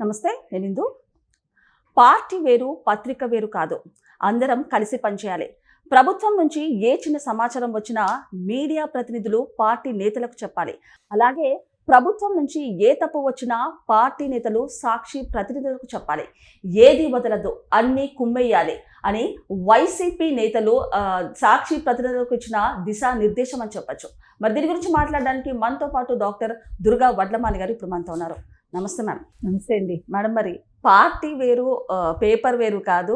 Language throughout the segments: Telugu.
నమస్తే నేను ఇందు. పార్టీ వేరు పత్రిక వేరు కాదు. అందరం కలిసి పనిచేయాలి. ప్రభుత్వం నుంచి ఏ చిన్న సమాచారం వచ్చినా మీడియా ప్రతినిధులు పార్టీ నేతలకు చెప్పాలి. అలాగే ప్రభుత్వం నుంచి ఏ తప్పు వచ్చినా పార్టీ నేతలు సాక్షి ప్రతినిధులకు చెప్పాలి. ఏది వదలద్దు అన్నీ కుమ్మెయ్యాలి అని వైసీపీ నేతలు సాక్షి ప్రతినిధులకు ఇచ్చిన దిశానిర్దేశం అని చెప్పచ్చు. మరి దీని గురించి మాట్లాడడానికి మనతో పాటు డాక్టర్ దుర్గా వడ్లమాని గారు ఇప్పుడు మనతో ఉన్నారు. నమస్తే మ్యామ్ నమస్తే అండి. మేడం మరి పార్టీ వేరు పేపర్ వేరు కాదు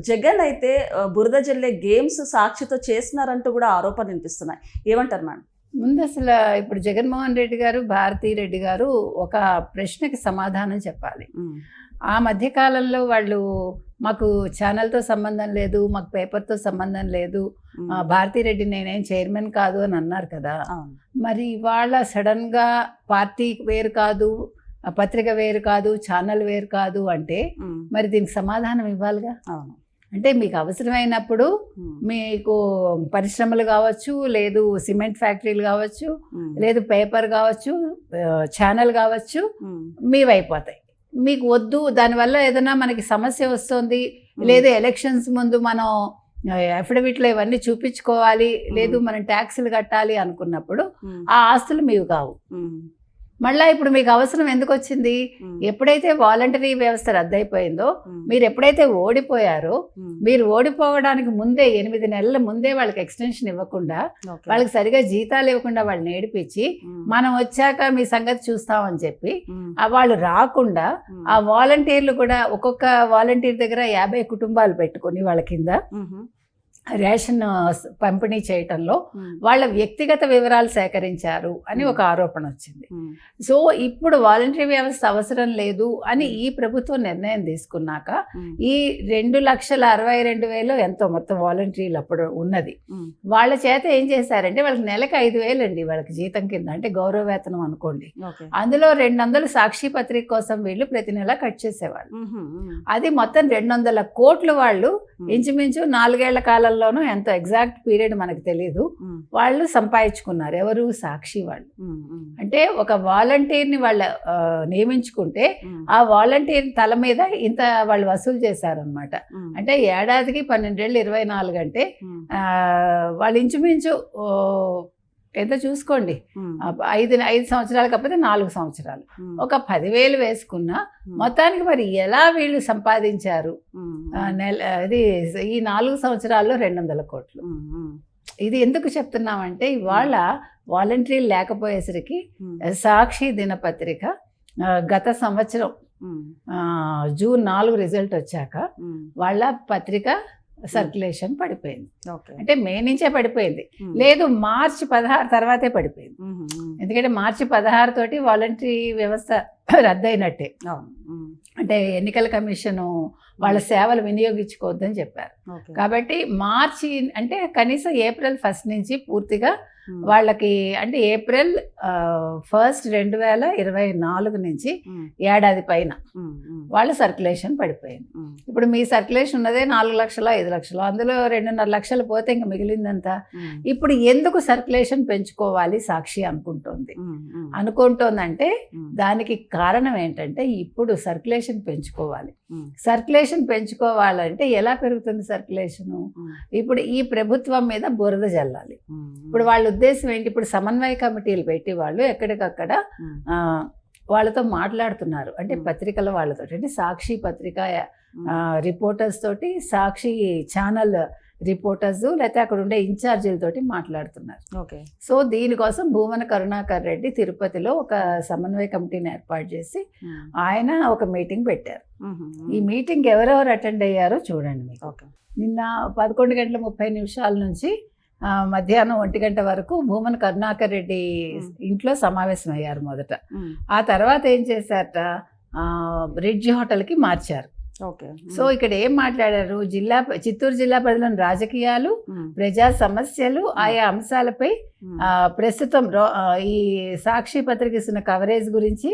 జగన్ అయితే బురద జల్లే గేమ్స్ సాక్షితో చేస్తున్నారంటూ కూడా ఆరోపణలు వినిపిస్తున్నాయి. ఏమంటారు మేడం? ముందు అసలు ఇప్పుడు జగన్మోహన్ రెడ్డి గారు భారతీ రెడ్డి గారు ఒక ప్రశ్నకి సమాధానం చెప్పాలి. ఆ మధ్య కాలంలో వాళ్ళు మాకు ఛానల్తో సంబంధం లేదు మాకు పేపర్తో సంబంధం లేదు. ఆ, భారతీ రెడ్డి నేనేం చైర్మన్ కాదు అని అన్నారు కదా. మరి ఇవాళ సడన్గా పార్టీ వేరు కాదు పత్రిక వేరు కాదు ఛానల్ వేరు కాదు అంటే మరి దీనికి సమాధానం ఇవ్వాలిగా? అవును. అంటే మీకు అవసరమైనప్పుడు మీకు పరిశ్రమలు కావచ్చు లేదు సిమెంట్ ఫ్యాక్టరీలు కావచ్చు లేదు పేపర్ కావచ్చు ఛానల్ కావచ్చు ఉమ్, మీవి అయిపోతాయి మీకు వద్దు దానివల్ల ఏదైనా మనకి సమస్య వస్తుంది లేదు ఎలక్షన్స్ ముందు మనం అఫిడవిట్లో ఇవన్నీ చూపించుకోవాలి లేదు మనం ట్యాక్సులు కట్టాలి అనుకున్నప్పుడు ఆ ఆస్తులు మీవి కావు. మళ్ళీ ఇప్పుడు మీకు అవసరం ఎందుకు వచ్చింది ఎప్పుడైతే వాలంటరీ వ్యవస్థ రద్దయిపోయిందో మీరు ఎప్పుడైతే ఓడిపోయారో మీరు ఓడిపోవడానికి ముందే ఎనిమిది నెలల ముందే వాళ్ళకి ఎక్స్టెన్షన్ ఇవ్వకుండా. వాళ్ళకి సరిగా జీతాలు ఇవ్వకుండా వాళ్ళని ఏడిపించి ఉమ్, మనం వచ్చాక మీ సంగతి చూస్తామని చెప్పి వాళ్ళు రాకుండా ఆ వాలంటీర్లు కూడా ఒక్కొక్క వాలంటీర్ దగ్గర యాభై కుటుంబాలు పెట్టుకొని వాళ్ళ కింద రేషన్ పంపిణీ చేయటంలో వాళ్ళ వ్యక్తిగత వివరాలు సేకరించారు అని ఒక ఆరోపణ వచ్చింది. సో ఇప్పుడు వాలంటరీ వ్యవస్థ అవసరం లేదు అని ఈ ప్రభుత్వం నిర్ణయం తీసుకున్నాక ఈ రెండు లక్షల అరవై రెండు వేలు ఎంతో మొత్తం వాలంటీర్లు అప్పుడు ఉన్నది. వాళ్ళ చేత ఏం చేశారంటే వాళ్ళకి నెలకు ఐదు వేలు అండి వాళ్ళకి జీతం కింద అంటే గౌరవ వేతనం అనుకోండి. అందులో రెండు వందలు సాక్షి పత్రిక కోసం వీళ్ళు ప్రతి నెల కట్ చేసేవాళ్ళు. అది మొత్తం రెండు వందల కోట్లు వాళ్ళు ఇంచుమించు నాలుగేళ్ళ కాలంలోనూ ఎంత ఎగ్జాక్ట్ పీరియడ్ మనకు తెలియదు వాళ్ళు సంపాదించుకున్నారు. ఎవరు? సాక్షి వాళ్ళు. అంటే ఒక వాలంటీర్ని వాళ్ళ నియమించుకుంటే ఆ వాలంటీర్ తల మీద ఇంత వాళ్ళు వసూలు చేశారనమాట అంటే ఏడాదికి పన్నెండేళ్ళు ఇరవై నాలుగు అంటే వాళ్ళు ఇంచుమించు ఎంత చూసుకోండి. ఐదు ఐదు సంవత్సరాలు కాకపోతే నాలుగు సంవత్సరాలు. ఒక పదివేలు వేసుకున్నా మొత్తానికి మరి ఎలా వీళ్ళు సంపాదించారు? నెల ఇది ఈ నాలుగు సంవత్సరాల్లో రెండు వందల కోట్లు ఇది ఎందుకు చెప్తున్నామంటే ఇవాళ వాలంటీర్లు లేకపోయేసరికి సాక్షి దినపత్రిక గత సంవత్సరం జూన్ నాలుగు రిజల్ట్ వచ్చాక వాళ్ళ పత్రిక సర్క్యులేషన్ పడిపోయింది. ఓకే. అంటే మే నుంచే పడిపోయింది. ఉమ్, లేదు మార్చి పదహారు తర్వాతే పడిపోయింది. ఉమ్, ఎందుకంటే మార్చి పదహారు తోటి వాలంటరీ వ్యవస్థ రద్దయినట్టే. అంటే ఎన్నికల కమిషను వాళ్ళ సేవలు వినియోగించుకోవద్దని చెప్పారు. కాబట్టి మార్చి అంటే కనీసం ఏప్రిల్ ఫస్ట్ నుంచి పూర్తిగా వాళ్ళకి అంటే ఏప్రిల్ ఫస్ట్ రెండు వేల ఇరవై నాలుగు నుంచి ఉమ్, ఏడాది పైన ఉమ్, వాళ్ళ సర్క్యులేషన్ పడిపోయింది. ఇప్పుడు మీ సర్క్యులేషన్ ఉన్నదే నాలుగు లక్షలు ఐదు లక్షలు అందులో రెండున్నర లక్షలు పోతే ఇంక మిగిలిందంతా. ఇప్పుడు ఎందుకు సర్క్యులేషన్ పెంచుకోవాలి సాక్షి అనుకుంటోంది. అనుకుంటోందంటే దానికి కారణం ఏంటంటే ఇప్పుడు సర్క్యులేషన్ పెంచుకోవాలి. సర్క్యులేషన్ పెంచుకోవాలంటే ఎలా పెరుగుతుంది సర్క్యులేషను? ఇప్పుడు ఈ ప్రభుత్వం మీద బురద జల్లాలి. ఇప్పుడు వాళ్ళ ఉద్దేశం ఏంటి? ఇప్పుడు సమన్వయ కమిటీలు పెట్టి వాళ్ళు ఎక్కడికక్కడ వాళ్ళతో మాట్లాడుతున్నారు. అంటే. పత్రికల వాళ్ళతో అంటే సాక్షి పత్రిక రిపోర్టర్స్ తోటి సాక్షి ఛానల్ రిపోర్టర్స్ లేకపోతే అక్కడ ఉండే ఇన్ఛార్జీలతోటి మాట్లాడుతున్నారు ఓకే. సో దీనికోసం భూమన కరుణాకర్ రెడ్డి తిరుపతిలో ఒక సమన్వయ కమిటీని ఏర్పాటు చేసి ఆయన ఒక మీటింగ్ పెట్టారు ఈ మీటింగ్ ఎవరెవరు అటెండ్ అయ్యారో చూడండి మీకు ఓకే. నిన్న పదకొండు గంటల ముప్పై నిమిషాల నుంచి మధ్యాహ్నం ఒంటి గంట వరకు భూమన్ కరుణాకర్ రెడ్డి. ఇంట్లో సమావేశం అయ్యారు మొదట ఆ తర్వాత ఏం చేశారట ఆ, బ్రిడ్జ్ హోటల్కి మార్చారు. సో ఇక్కడ ఏం మాట్లాడారు? జిల్లా చిత్తూరు జిల్లా ప్రజలను రాజకీయాలు ప్రజా సమస్యలు ఆయా అంశాలపై ప్రస్తుతం ఈ సాక్షి పత్రిక ఇస్తున్న కవరేజ్ గురించి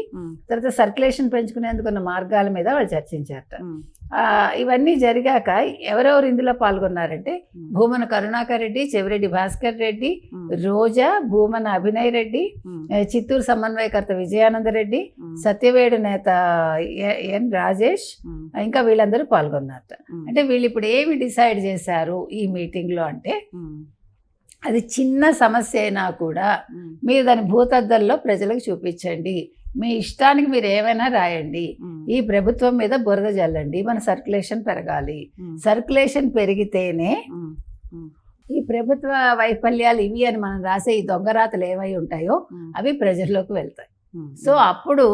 తర్వాత సర్క్యులేషన్ పెంచుకునేందుకు ఉన్న మార్గాల మీద వాళ్ళు చర్చించారట. ఇవన్నీ జరిగాక ఎవరెవరు ఇందులో పాల్గొన్నారంటే భూమన కరుణాకర్ రెడ్డి చెవిరెడ్డి భాస్కర్ రెడ్డి రోజా భూమన అభినయ్ రెడ్డి చిత్తూరు సమన్వయకర్త విజయానంద రెడ్డి సత్యవేడు నేత ఎన్ రాజేష్ ఇంకా వీళ్ళందరూ పాల్గొన్నారట. ఉమ్, అంటే వీళ్ళు ఇప్పుడు ఏమి డిసైడ్ చేశారు ఈ మీటింగ్లో అంటే అది చిన్న సమస్య అయినా కూడా మీరు దాని భూతద్దంలో ప్రజలకు చూపించండి. మీ ఇష్టానికి మీరు ఏమైనా రాయండి. ఈ ప్రభుత్వం మీద బురద జల్లండి. మన సర్క్యులేషన్ పెరగాలి. సర్క్యులేషన్ పెరిగితేనే ఈ ప్రభుత్వ వైఫల్యాలు ఇవి అని మనం రాసే ఈ దొంగరాతలు ఏమై ఉంటాయో అవి ప్రజల్లోకి వెళ్తాయి. సో అప్పుడు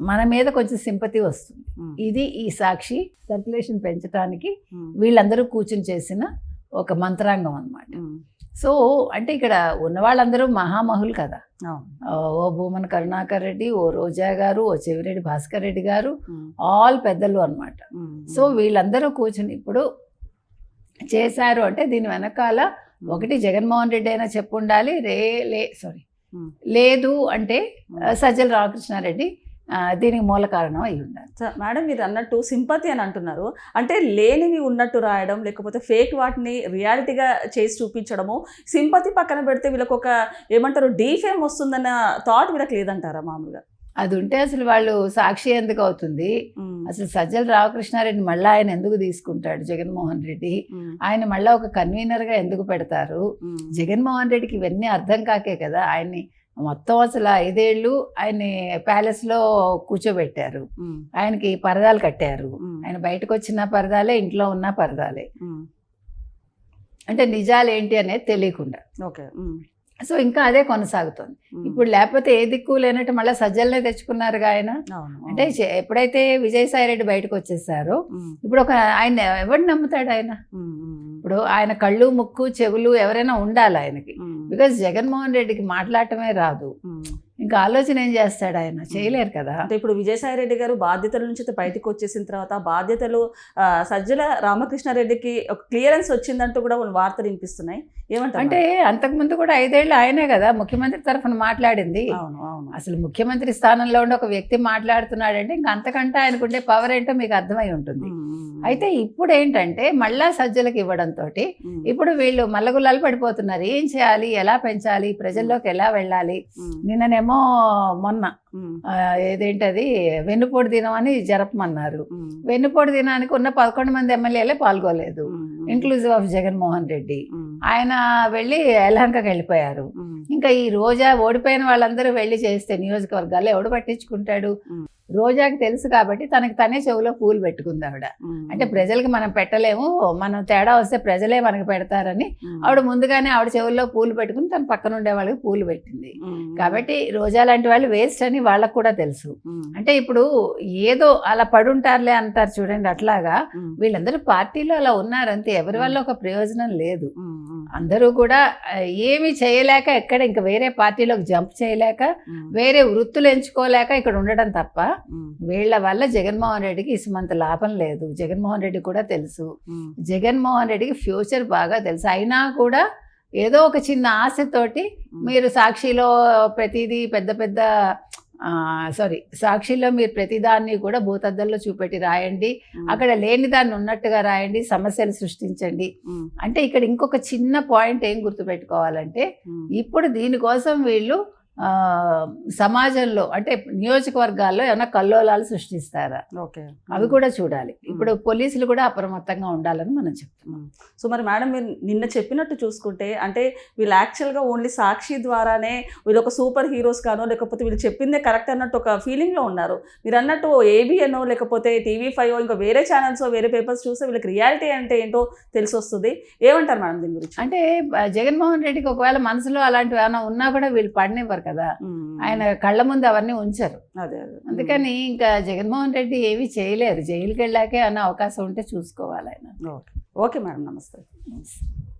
మన మీద కొంచెం సింపతి వస్తుంది. ఇది ఈ సాక్షి సర్క్యులేషన్ పెంచడానికి వీళ్ళందరూ కూర్చుని చేసిన ఒక మంత్రాంగం అన్నమాట. ఉమ్, సో అంటే ఇక్కడ ఉన్న వాళ్ళందరూ మహామహులు కదా. ఓ భూమన్ కరుణాకర్ రెడ్డి ఓ రోజా గారు ఓ చెవిరెడ్డి భాస్కర్ రెడ్డి గారు ఆల్ పెద్దలు అన్నమాట. ఉమ్, సో వీళ్ళందరూ కూర్చుని ఇప్పుడు చేశారు అంటే దీని వెనకాల ఒకటి జగన్మోహన్ రెడ్డి అయినా చెప్పు ఉండాలి రే లే సారీ లేదు అంటే సజ్జల రామకృష్ణారెడ్డి దీనికి మూల కారణం అయి ఉండాలి. మేడం మీరు అన్నట్టు సింపతి అని అంటున్నారు. అంటే లేనివి ఉన్నట్టు రాయడం లేకపోతే ఫేక్ వాటిని రియాలిటీగా చేసి చూపించడము సింపతి పక్కన పెడితే వీళ్ళకి ఒక ఏమంటారు డీఫేమ్ వస్తుందన్న థాట్ వీళ్ళకి లేదంటారా మామూలుగా? అది ఉంటే అసలు వాళ్ళు సాక్షి ఎందుకు అవుతుంది? అసలు సజ్జల రామకృష్ణారెడ్డి మళ్ళీ ఆయన ఎందుకు తీసుకుంటాడు జగన్మోహన్ రెడ్డి? ఆయన మళ్ళీ ఒక కన్వీనర్గా ఎందుకు పెడతారు? జగన్మోహన్ రెడ్డికి ఇవన్నీ అర్థం కాకే కదా ఆయన్ని మొత్తం అసలు ఐదేళ్ళు ఆయన్ని ప్యాలెస్లో కూర్చోబెట్టారు. ఆయనకి పరదాలు కట్టారు. ఆయన బయటకు వచ్చిన పరదాలే ఇంట్లో ఉన్న పరదాలే. అంటే నిజాలు ఏంటి అనేది తెలియకుండా. ఓకే. సో ఇంకా అదే కొనసాగుతుంది. ఇప్పుడు లేకపోతే ఏ దిక్కు లేనట్టు మళ్ళీ సజ్జలనే తెచ్చుకున్నారుగా ఆయన? అంటే ఎప్పుడైతే విజయసాయి రెడ్డి బయటకు వచ్చేసారో ఇప్పుడు ఒక ఆయన ఎవరిని నమ్ముతాడు ఆయన? ఇప్పుడు ఆయన కళ్ళు ముక్కు చెవులు ఎవరైనా ఉండాలి ఆయనకి. బికాజ్ జగన్మోహన్ రెడ్డికి మాట్లాడటమే రాదు. ఇంకా ఆలోచన ఏం చేస్తాడు ఆయన? చేయలేరు కదా? అంటే ఇప్పుడు విజయసాయి రెడ్డి గారు బాధ్యతల నుంచి బయటకు వచ్చేసిన తర్వాత బాధ్యతలు సజ్జల రామకృష్ణారెడ్డికి ఒక క్లియరెన్స్ వచ్చిందంటూ కూడా వాళ్ళు వార్తలు వినిపిస్తున్నాయి. ఏమంటారు అంటే అంతకుముందు కూడా ఐదేళ్ళు ఆయనే కదా ముఖ్యమంత్రి తరఫున మాట్లాడింది. అవును అవును. అసలు ముఖ్యమంత్రి స్థానంలో ఉండి ఒక వ్యక్తి మాట్లాడుతున్నాడంటే ఇంకా అంతకంటే ఆయనకుండే పవర్ ఏంటో మీకు అర్థమై ఉంటుంది. అయితే ఇప్పుడు ఏంటంటే మళ్ళా సజ్జలకు ఇవ్వడంతో ఇప్పుడు వీళ్ళు మల్లగుల్లాలు పడిపోతున్నారు. ఏం చేయాలి? ఎలా పెంచాలి? ప్రజల్లోకి ఎలా వెళ్ళాలి? నిన్ననేమో మొన్న. ఏదేంటది? వెన్నుపోటు దినం అని జరపమన్నారు. వెన్నుపోటు దినానికి ఉన్న పదకొండు మంది ఎమ్మెల్యేలే పాల్గొలేదు. Inclusive of Jaganmohan Reddy. ఆయన వెళ్ళి యలహంకకి వెళ్ళిపోయారు. ఇంకా ఈ రోజా ఓడిపోయిన వాళ్ళందరూ వెళ్ళి చేస్తే నియోజకవర్గాల్లో ఎవడు పట్టించుకుంటాడు. రోజాకి తెలుసు కాబట్టి తనకి తనే చెవులో పూలు పెట్టుకుంది ఆవిడ. అంటే ప్రజలకి మనం పెట్టలేము మనం తేడా వస్తే ప్రజలే మనకి పెడతారని ఆవిడ ముందుగానే ఆవిడ చెవుల్లో పూలు పెట్టుకుని తన పక్కన ఉండే వాళ్ళకి పూలు పెట్టింది. కాబట్టి రోజా లాంటి వాళ్ళు వేస్ట్ అని వాళ్ళకు కూడా తెలుసు. అంటే ఇప్పుడు ఏదో అలా పడుంటారులే అంటారు చూడండి అట్లాగా వీళ్ళందరూ పార్టీలో అలా ఉన్నారంతే ఎవరి వల్ల ఒక ప్రయోజనం లేదు. అందరూ కూడా ఏమీ చేయలేక ఎక్కడ ఇంకా వేరే పార్టీలోకి జంప్ చేయలేక వేరే వృత్తులు ఎంచుకోలేక ఇక్కడ ఉండడం తప్ప వీళ్ళ వల్ల జగన్మోహన్ రెడ్డికి ఇసుమంత లాభం లేదు. జగన్మోహన్ రెడ్డి కూడా తెలుసు. జగన్మోహన్ రెడ్డికి ఫ్యూచర్ బాగా తెలుసు. అయినా కూడా ఏదో ఒక చిన్న ఆశతోటి మీరు సాక్షిలో ప్రతిదీ పెద్ద పెద్ద సారీ సాక్షిలో మీరు ప్రతిదాన్ని కూడా భూతద్దంలో చూపెట్టి రాయండి. అక్కడ లేని దాన్ని ఉన్నట్టుగా రాయండి. సమస్యలు సృష్టించండి. అంటే ఇక్కడ ఇంకొక చిన్న పాయింట్ ఏం గుర్తుపెట్టుకోవాలంటే ఇప్పుడు దీనికోసం వీళ్ళు సమాజంలో అంటే నియోజకవర్గాల్లో ఏమైనా కల్లోలాలు సృష్టిస్తారా? ఓకే. అవి కూడా చూడాలి. ఇప్పుడు పోలీసులు కూడా అప్రమత్తంగా ఉండాలని మనం చెప్తున్నాం. సో మరి మేడం మీరు నిన్న చెప్పినట్టు చూసుకుంటే అంటే వీళ్ళు యాక్చువల్గా ఓన్లీ సాక్షి ద్వారానే వీళ్ళు ఒక సూపర్ హీరోస్ గానో లేకపోతే వీళ్ళు చెప్పిందే కరెక్ట్ అన్నట్టు ఒక ఫీలింగ్లో ఉన్నారు. మీరు అన్నట్టు ఏబిఎన్ లేకపోతే టీవీ ఫైవ్ ఇంకా వేరే ఛానల్స్ వేరే పేపర్స్ చూస్తే వీళ్ళకి రియాలిటీ అంటే ఏంటో తెలిసి వస్తుంది ఏమంటారు మేడం దీని గురించి? అంటే జగన్మోహన్ రెడ్డికి ఒకవేళ మనసులో అలాంటివి ఏమైనా ఉన్నా కూడా వీళ్ళు పడినివ్వరు కదా. ఆయన కళ్ళ ముందు అవన్నీ ఉంచరు. అదే అదే. అందుకని ఇంకా జగన్మోహన్ రెడ్డి ఏమీ చేయలేరు. జైలుకి వెళ్ళాకే అన్న అవకాశం ఉంటే చూసుకోవాలి ఆయన. ఓకే. Okay madam. నమస్తే.